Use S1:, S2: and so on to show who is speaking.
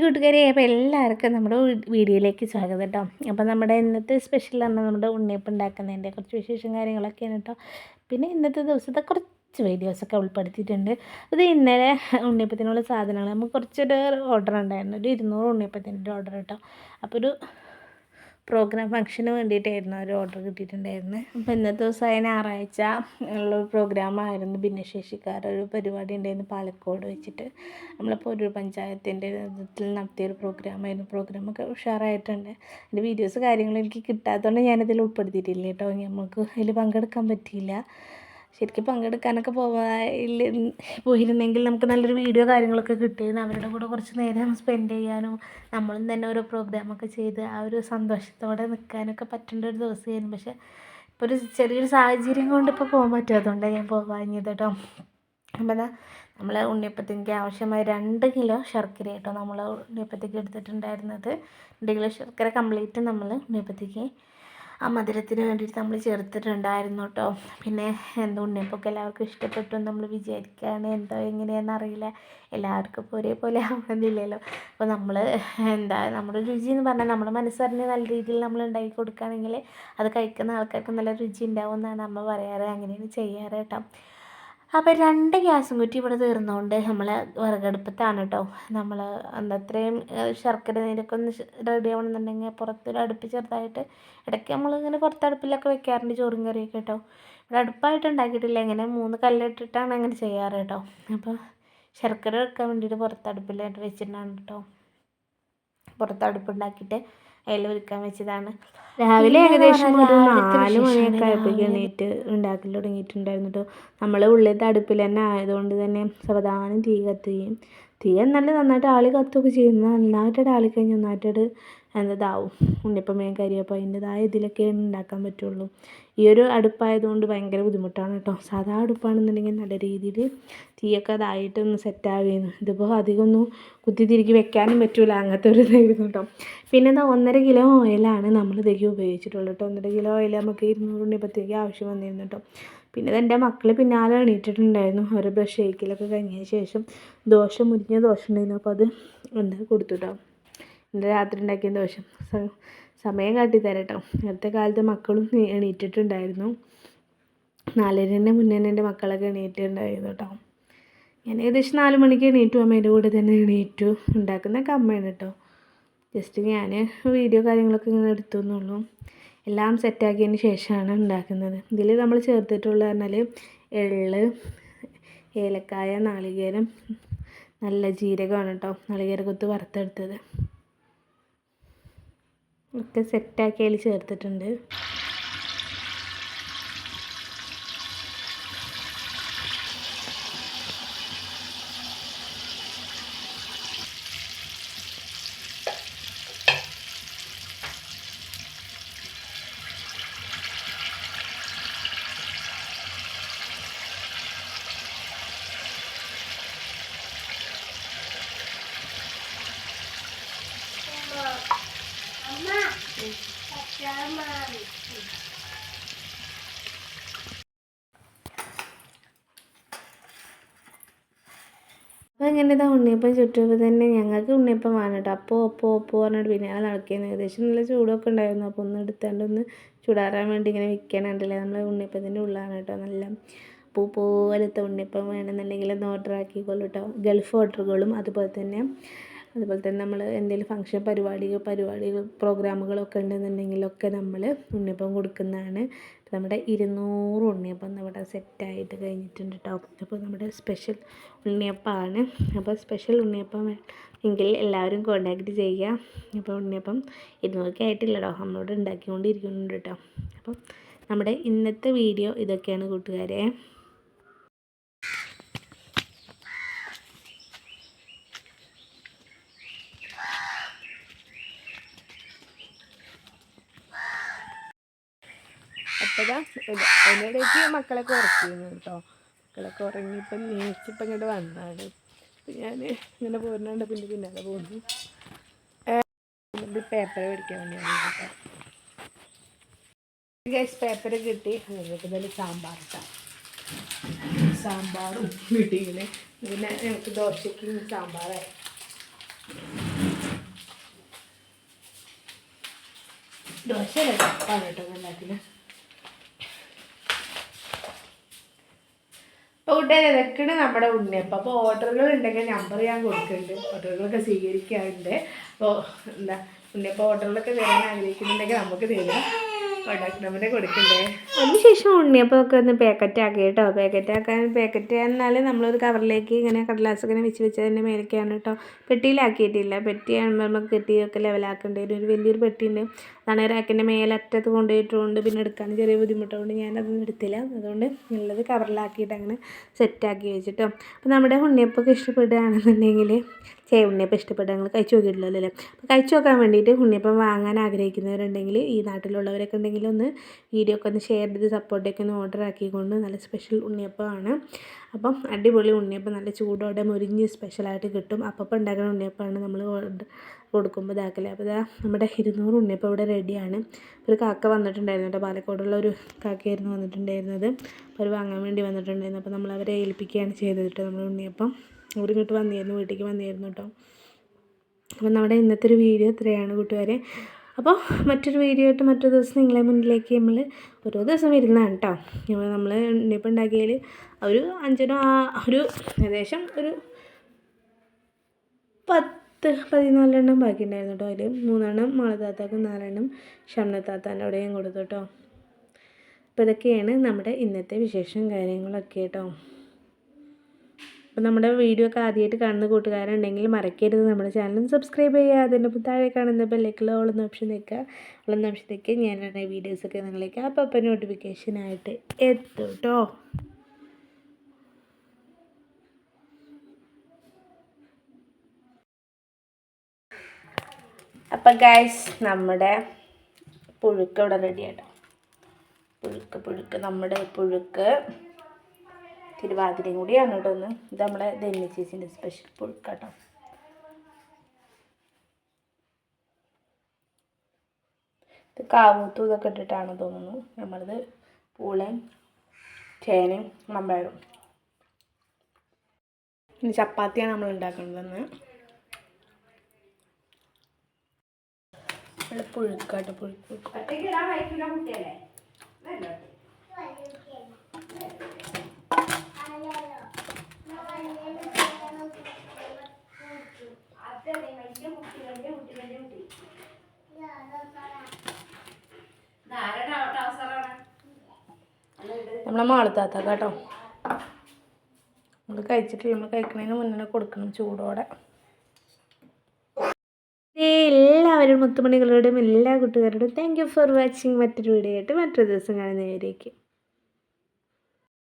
S1: കൂട്ടുകാരെ അപ്പോൾ എല്ലാവർക്കും നമ്മുടെ വീഡിയോയിലേക്ക് സ്വാഗതം കേട്ടോ. അപ്പോൾ നമ്മുടെ ഇന്നത്തെ സ്പെഷ്യൽ ആണ് നമ്മുടെ ഉണ്ണിയപ്പം ഉണ്ടാക്കുന്നതിന്റെ കുറച്ച് വിശേഷം കാര്യങ്ങളൊക്കെയാണ് കേട്ടോ. പിന്നെ ഇന്നത്തെ ദിവസത്തെ കുറച്ച് വീഡിയോസൊക്കെ ഉൾപ്പെടുത്തിയിട്ടുണ്ട്. അത് ഇന്നലെ ഉണ്ണിയപ്പത്തിനുള്ള സാധനങ്ങൾ. നമുക്ക് കുറച്ചൊരു ഓർഡർ ഉണ്ടായിരുന്നു. ഒരു ഇരുന്നൂറ് ഉണ്ണിയപ്പത്തിന്റെ ഓർഡർ കേട്ടോ. അപ്പോൾ ഒരു പ്രോഗ്രാം ഫംഗ്ഷന് വേണ്ടിയിട്ടായിരുന്നു ഒരു ഓർഡർ കിട്ടിയിട്ടുണ്ടായിരുന്നത് അപ്പോൾ ഇന്നത്തെ ദിവസമായ ഞായറാഴ്ച ഉള്ള പ്രോഗ്രാമായിരുന്നു ഭിന്നശേഷിക്കാരൊരു പരിപാടി ഉണ്ടായിരുന്നു പാലക്കോട് വെച്ചിട്ട്. നമ്മളിപ്പോൾ ഒരു പഞ്ചായത്തിന്റെ നേതൃത്വത്തിൽ നടത്തിയൊരു പ്രോഗ്രാമായിരുന്നു പ്രോഗ്രാമൊക്കെ ഉഷാറായിട്ടുണ്ട്. എന്റെ വീഡിയോസ് കാര്യങ്ങളും എനിക്ക് കിട്ടാത്തതുകൊണ്ട് ഞാനതിൽ ഉൾപ്പെടുത്തിയിട്ടില്ല കേട്ടോ. നമുക്ക് അതിൽ പങ്കെടുക്കാൻ പറ്റിയില്ല. ശരിക്കും പങ്കെടുക്കാനൊക്കെ പോവാൻ പോയിരുന്നെങ്കിൽ നമുക്ക് നല്ലൊരു വീഡിയോ കാര്യങ്ങളൊക്കെ കിട്ടിയിരുന്നു. അവരുടെ കൂടെ കുറച്ച് നേരം സ്പെൻഡ് ചെയ്യാനും നമ്മളും തന്നെ ഓരോ പ്രോഗ്രാമൊക്കെ ചെയ്ത് ആ ഒരു സന്തോഷത്തോടെ നിൽക്കാനൊക്കെ പറ്റേണ്ട ഒരു ദിവസമായിരുന്നു. പക്ഷേ ഇപ്പോൾ ഒരു ചെറിയൊരു സാഹചര്യം കൊണ്ട് ഇപ്പോൾ പോകാൻ പറ്റാത്തതുകൊണ്ടാണ് ഞാൻ പോകാഞ്ഞത് കേട്ടോ. അപ്പോൾ നമ്മൾ ഉണ്ണിയപ്പത്തേക്ക് ആവശ്യമായ രണ്ട് കിലോ ശർക്കര കേട്ടോ നമ്മൾ ഉണ്ണിയപ്പത്തേക്ക് എടുത്തിട്ടുണ്ടായിരുന്നത്. രണ്ട് കിലോ ശർക്കര കംപ്ലീറ്റ് നമ്മൾ ഉണ്ണിയപ്പത്തേക്ക് ആ മധുരത്തിന് വേണ്ടിയിട്ട് നമ്മൾ ചേർത്തിട്ടുണ്ടായിരുന്നു കേട്ടോ പിന്നെ എന്തോ ഉണ്ണിയപ്പൊക്കെ എല്ലാവർക്കും ഇഷ്ടപ്പെട്ടു നമ്മൾ വിചാരിക്കുകയാണ് എന്തോ എങ്ങനെയാണെന്ന് അറിയില്ല. എല്ലാവർക്കും ഇപ്പോൾ ഒരേപോലെ ആവണമെന്നില്ലല്ലോ. അപ്പോൾ നമ്മൾ എന്താ നമ്മുടെ രുചി എന്ന് പറഞ്ഞാൽ നമ്മുടെ മനസ്സറിഞ്ഞ് നല്ല രീതിയിൽ നമ്മൾ ഉണ്ടാക്കി കൊടുക്കുകയാണെങ്കിൽ അത് കഴിക്കുന്ന ആൾക്കാർക്ക് നല്ല രുചി ഉണ്ടാവും എന്നാണ് അമ്മ പറയാറ്. അങ്ങനെയാണ് ചെയ്യാറ് കേട്ടോ. അപ്പോൾ രണ്ട് ഗ്യാസും കുറ്റി ഇവിടെ തീർന്നുകൊണ്ട് നമ്മൾ വിറകടുപ്പത്താണ് കേട്ടോ നമ്മൾ അത്രയും ശർക്കര നീരൊക്കെ ഒന്ന് റെഡി ആവണമെന്നുണ്ടെങ്കിൽ പുറത്തൊരു അടുപ്പ് ചെറുതായിട്ട് ഇടയ്ക്ക് നമ്മളിങ്ങനെ പുറത്തടുപ്പിലൊക്കെ വെക്കാറുണ്ട് ചോറും കറിയൊക്കെ കേട്ടോ ഇവിടെ അടുപ്പായിട്ട് ഉണ്ടാക്കിയിട്ടില്ല. ഇങ്ങനെ മൂന്ന് കല്ലിട്ടിട്ടാണ് അങ്ങനെ ചെയ്യാറ് കേട്ടോ അപ്പോൾ ശർക്കര വെക്കാൻ വേണ്ടിയിട്ട് പുറത്തടുപ്പിലായിട്ട് വെച്ചിട്ടുണ്ടാണ് കേട്ടോ പുറത്തടുപ്പുണ്ടാക്കിയിട്ട് അതിൽ ഒരുക്കാൻ വെച്ചതാണ്.
S2: രാവിലെ ഏകദേശം ഒരു നാല് മണിയൊക്കെ ആയപ്പോഴേക്കും എണീറ്റ് ഉണ്ടാക്കൽ തുടങ്ങിയിട്ടുണ്ടായിരുന്നു കേട്ടോ നമ്മൾ ഉള്ളിലത്തെ അടുപ്പിൽ തന്നെ ആയതുകൊണ്ട് തന്നെ സാവധാനം തീ കത്തുകയും തീ നല്ല നന്നായിട്ട് ആളി കത്തുകയൊക്കെ ചെയ്യുന്ന നന്നായിട്ട് ആളി കഴിഞ്ഞ് നന്നായിട്ട് എന്നതാവും. ഉണ്ണിയപ്പം വേഗം കരിയപ്പം അതിന്റെതായ ഇതിലൊക്കെ ഉണ്ടാക്കാൻ പറ്റുള്ളൂ. ഈ ഒരു അടുപ്പായതുകൊണ്ട് ഭയങ്കര ബുദ്ധിമുട്ടാണ് കേട്ടോ. സാധാ അടുപ്പാണെന്നുണ്ടെങ്കിൽ നല്ല രീതിയിൽ തീയൊക്കെ അതായിട്ടൊന്ന് സെറ്റാവുകയാണ് ഇതിപ്പോൾ അധികമൊന്നും കുത്തി തിരികെ വെക്കാനും പറ്റില്ല അങ്ങനത്തെ ഒരു ഇതായിരുന്നു കേട്ടോ. പിന്നെ എന്താ ഒന്നര കിലോ ഓയിലാണ് നമ്മൾ ഇതൊക്കെ ഉപയോഗിച്ചിട്ടുള്ളത് കേട്ടോ. ഒന്നര കിലോ ഓയിൽ നമുക്ക് ഇരുന്നൂറ് ഉണ്ണിയപ്പത്തേക്ക് ആവശ്യം വന്നിരുന്നു കേട്ടോ. പിന്നെ എന്റെ മക്കൾ പിന്നാലെ എണീറ്റിട്ടുണ്ടായിരുന്നു. അവർ ബ്രഷ് കഴിക്കലൊക്കെ കഴിഞ്ഞതിന് ശേഷം ദോശ മുരിഞ്ഞ ദോശ ഉണ്ടായിരുന്നു. അപ്പോൾ അത് എന്താ കൊടുത്തു കേട്ടോ ഇന്ന് രാത്രി ഉണ്ടാക്കിയ ദോശ. സമയം കാട്ടി തരാം കേട്ടോ നേരത്തെ കാലത്ത് മക്കളും എണീറ്റിട്ടുണ്ടായിരുന്നു. നാലരന്റെ മുന്നേ തന്നെ എന്റെ മക്കളൊക്കെ എണീറ്റിട്ടുണ്ടായിരുന്നു കേട്ടോ. ഞാൻ ഏകദേശം നാല് മണിക്ക് എണീറ്റു. അമ്മേന്റെ കൂടെ തന്നെ എണീറ്റു. ഉണ്ടാക്കുന്നതൊക്കെ അമ്മയാണ് കേട്ടോ. ജസ്റ്റ് ഞാൻ വീഡിയോ കാര്യങ്ങളൊക്കെ ഇങ്ങനെ എടുത്തു എന്നുള്ളൂ എല്ലാം സെറ്റാക്കിയതിന് ശേഷമാണ് ഉണ്ടാക്കുന്നത്. ഇതിൽ നമ്മൾ ചേർത്തിട്ടുള്ളത് പറഞ്ഞാൽ എള്ള് ഏലക്കായ നാളികേരം നല്ല ജീരകമാണ് കേട്ടോ. നാളികേരക്കൊത്ത് വറുത്തെടുത്തത്. ഒക്കെ സെറ്റാക്കി അതിൽ ചേർത്തിട്ടുണ്ട്. ഇങ്ങനെ ഇതാ ഉണ്ണിയപ്പം ചുറ്റുമ്പോൾ തന്നെ ഞങ്ങൾക്ക് ഉണ്ണിയപ്പം വേണം കേട്ടോ. അപ്പോൾ അപ്പോൾ അപ്പോൾ പറഞ്ഞിട്ട് പിന്നെ അത് നടക്കുന്നത് ഏകദേശം നല്ല ചൂടൊക്കെ ഉണ്ടായിരുന്നു. അപ്പോൾ ഒന്ന് എടുത്താണ്ട് ഒന്ന് ചൂടാറാൻ വേണ്ടി ഇങ്ങനെ വിൽക്കാനുണ്ടല്ലേ നമ്മൾ ഉണ്ണിയപ്പത്തിന്റെ ഉള്ളാണ് കേട്ടോ. നല്ല പൂ പോലത്തെ ഉണ്ണിയപ്പം വേണമെന്നുണ്ടെങ്കിൽ ഒന്ന് ഓർഡർ ആക്കിക്കോളൂ കേട്ടോ. ഗൾഫ് ഓർഡറുകളും അതുപോലെ തന്നെ അതുപോലെ തന്നെ നമ്മൾ എന്തെങ്കിലും ഫംഗ്ഷൻ പരിപാടികൾ പരിപാടികൾ പ്രോഗ്രാമുകളൊക്കെ ഉണ്ടെന്നുണ്ടെങ്കിലൊക്കെ നമ്മൾ ഉണ്ണിയപ്പം കൊടുക്കുന്നതാണ്. നമ്മുടെ ഇരുന്നൂറ് ഉണ്ണിയപ്പം നമ്മുടെ സെറ്റായിട്ട് കഴിഞ്ഞിട്ടുണ്ട് കേട്ടോ അപ്പോൾ നമ്മുടെ സ്പെഷ്യൽ ഉണ്ണിയപ്പമാണ് അപ്പോൾ സ്പെഷ്യൽ ഉണ്ണിയപ്പം എങ്കിൽ എല്ലാവരും കോണ്ടാക്റ്റ് ചെയ്യുക. അപ്പോൾ ഉണ്ണിയപ്പം ഇരുന്നൂറൊക്കെ ആയിട്ടില്ല കേട്ടോ നമ്മളോട് ഉണ്ടാക്കിക്കൊണ്ടിരിക്കുന്നുണ്ട് കേട്ടോ അപ്പം നമ്മുടെ ഇന്നത്തെ വീഡിയോ ഇതൊക്കെയാണ് കൂട്ടുകാരെ.
S1: അപ്പോഴാ അതിനിടയ്ക്ക് മക്കളൊക്കെ ഉറക്കിയിരുന്നു കേട്ടോ. മക്കളൊക്കെ ഉറങ്ങിയപ്പം നീച്ചിപ്പം ഇങ്ങോട്ട് വന്നാണ്. അപ്പം ഞാൻ ഇങ്ങനെ പോരുന്നുണ്ട് പിന്നെ പിന്നാലെ പോകുന്നു. പേപ്പർ മേടിക്കാൻ വേണ്ടിയാണ് കേട്ടോ. പേപ്പർ കിട്ടി. ഞങ്ങൾക്ക് തന്നെ സാമ്പാർ ഇട്ടാം സാമ്പാറും വീട്ടിങ്ങനെ പിന്നെ ഞങ്ങൾക്ക് ദോശയ്ക്ക് സാമ്പാറായി.
S2: ദോശ അല്ല കേട്ടോ ഉണ്ടാക്കില്ല കൂട്ടുകാരെ ഇതൊക്കെയാണ് നമ്മുടെ ഉണ്ണിയപ്പം അപ്പോൾ ഓർഡറുകൾ ഉണ്ടെങ്കിൽ നമ്പർ ഞാൻ കൊടുക്കുന്നുണ്ട്. ഓർഡറുകളൊക്കെ സ്വീകരിക്കാറുണ്ട്. അപ്പോൾ എന്താ ഉണ്ണിയപ്പം ഓർഡറുകളൊക്കെ തരാൻ ആഗ്രഹിക്കുന്നുണ്ടെങ്കിൽ നമുക്ക് തരാം. അതിനുശേഷം ഉണ്ണിയപ്പമൊക്കെ ഒന്ന് പാക്കറ്റ് ആക്കി കേട്ടോ. പാക്കറ്റ് ആക്കാൻ പാക്കറ്റ് എന്നാൽ നമ്മളൊരു കവറിലേക്ക് ഇങ്ങനെ കടലാസ് ഇങ്ങനെ വെച്ച് വെച്ച് അതിന്റെ മേലേക്കാണ് കേട്ടോ. പെട്ടിയിലാക്കിയിട്ടില്ല. പെട്ടി ആകുമ്പോൾ നമുക്ക് കെട്ടിയൊക്കെ ലെവലാക്കേണ്ടി വരും. ഒരു വലിയൊരു പെട്ടിയുണ്ട്. അതാണ് റാക്കിന്റെ മേലറ്റത്ത് കൊണ്ടുപോയിട്ടുണ്ട്. പിന്നെ എടുക്കാൻ ചെറിയ ബുദ്ധിമുട്ടുകൊണ്ട് ഞാനതൊന്നും എടുത്തില്ല. അതുകൊണ്ട് ഉള്ളത് കവറിലാക്കിയിട്ട് അങ്ങനെ സെറ്റാക്കി വെച്ചിട്ടോ. അപ്പോൾ നമ്മുടെ ഉണ്ണിയപ്പൊക്കെ ഇഷ്ടപ്പെടുകയാണെന്നുണ്ടെങ്കിൽ ചേ ഉണ്ണിയപ്പം ഇഷ്ടപ്പെടുക. നിങ്ങൾ കഴിച്ചു നോക്കിയിട്ടില്ലല്ലോ അല്ലേ അപ്പോൾ കഴിച്ചു നോക്കാൻ വേണ്ടിയിട്ട് ഉണ്ണിയപ്പം വാങ്ങാൻ ആഗ്രഹിക്കുന്നവരുണ്ടെങ്കിൽ ഈ നാട്ടിലുള്ളവരൊക്കെ ഉണ്ടെങ്കിൽ ഒന്ന് വീഡിയോ ഒക്കെ ഒന്ന് ഷെയർ ചെയ്ത് സപ്പോർട്ടൊക്കെ ഒന്ന് ഓർഡർ ആക്കിക്കൊണ്ട് നല്ല സ്പെഷ്യൽ ഉണ്ണിയപ്പമാണ്. അപ്പം അടിപൊളി ഉണ്ണിയപ്പം നല്ല ചൂടോടെ മുരിഞ്ഞ് സ്പെഷ്യലായിട്ട് കിട്ടും. അപ്പം ഉണ്ടാക്കുന്ന ഉണ്ണിയപ്പമാണ് നമ്മൾ കൊടുക്കുമ്പോൾ ഇതാക്കൽ. അപ്പോൾ ഇതാ നമ്മുടെ ഇരുന്നൂറ് ഉണ്ണിയപ്പം ഇവിടെ റെഡിയാണ്. ഒരു കാക്ക വന്നിട്ടുണ്ടായിരുന്നു കേട്ടോ. പാലക്കോടുള്ള ഒരു കാക്കയായിരുന്നു വന്നിട്ടുണ്ടായിരുന്നത്. അപ്പോൾ അവർ വാങ്ങാൻ വേണ്ടി വന്നിട്ടുണ്ടായിരുന്നു. അപ്പോൾ നമ്മൾ അവരെ ഏൽപ്പിക്കുകയാണ് ചെയ്തത് കേട്ടോ നമ്മൾ ഉണ്ണിയപ്പം. അവർ ഇങ്ങോട്ട് വന്നിരുന്നു വീട്ടിലേക്ക് വന്നിരുന്നു കേട്ടോ. അപ്പോൾ നമ്മുടെ ഇന്നത്തെ ഒരു വീഡിയോ ഇത്രയാണ് കൂട്ടുകാരെ. അപ്പോൾ മറ്റൊരു വീഡിയോ ആയിട്ട് മറ്റൊരു ദിവസം നിങ്ങളെ മുന്നിലേക്ക് നമ്മൾ ഓരോ ദിവസം വരുന്നതാണ് കേട്ടോ. ഇപ്പോൾ നമ്മൾ ഉണ്ണിയപ്പം ഉണ്ടാക്കിയതിൽ ഒരു അഞ്ചിനോ ഒരു ഏകദേശം ഒരു പത്ത് പതിനാലെണ്ണം ബാക്കി ഉണ്ടായിരുന്നു കേട്ടോ അതിൽ മൂന്നെണ്ണം മാളതാത്താക്കും നാലെണ്ണം ഷംനത്താത്താന്റെ അവിടെയും കൊടുത്തു കേട്ടോ. അപ്പോൾ ഇതൊക്കെയാണ് നമ്മുടെ ഇന്നത്തെ വിശേഷം കാര്യങ്ങളൊക്കെ കേട്ടോ. അപ്പോൾ നമ്മുടെ വീഡിയോ ഒക്കെ ആദ്യമായിട്ട് കാണുന്ന കൂട്ടുകാരുണ്ടെങ്കിൽ മറക്കരുത് നമ്മുടെ ചാനലും സബ്സ്ക്രൈബ് ചെയ്യുക. അതിന്റെ താഴെ കാണുന്ന ബെല്ലേക്കുള്ള ഉള്ള ഓപ്ഷൻ നിൽക്കുക ഉള്ള ഓപ്ഷൻ നിൽക്കുക ഞാനാണ് വീഡിയോസൊക്കെ നിങ്ങളേക്ക് അപ്പോൾ അപ്പം നോട്ടിഫിക്കേഷനായിട്ട് എത്തും കേട്ടോ. അപ്പം ഗൈസ് നമ്മുടെ പുഴുക്ക് ഇവിടെ റെഡി ആട്ടോ. പുഴുക്ക് പുഴുക്ക് നമ്മുടെ പുഴുക്ക്. തിരുവാതിരയും കൂടിയാണ് കേട്ടോ ഒന്ന് ഇത് നമ്മുടെ ധന്യ ചേച്ചിന്റെ സ്പെഷ്യൽ പുഴുക്കാട്ടോ. ഇത് കാവൂത്തും ഇതൊക്കെ ഇട്ടിട്ടാണ് തോന്നുന്നു. നമ്മളത് പൂളയും ചേനയും മമ്പഴവും ചപ്പാത്തിയാണ് നമ്മൾ ഉണ്ടാക്കേണ്ടതെന്ന് നമ്മൾ പുഴുക്കാട്ടോ പുഴുക്ക്. പുഴുക്ക് നമ്മളെ മാളത്താത്ത കേട്ടോ നമ്മൾ കഴിച്ചിട്ട് നമ്മൾ കഴിക്കുന്നതിന് മുന്നേ കൊടുക്കണം ചൂടോടെ. എല്ലാവരും മുത്തുമണികളോടും എല്ലാ കൂട്ടുകാരോടും താങ്ക് യു ഫോർ വാച്ചിങ് മറ്റൊരു വീഡിയോ ആയിട്ട് മറ്റൊരു ദിവസം കാണുന്നവരേക്കും.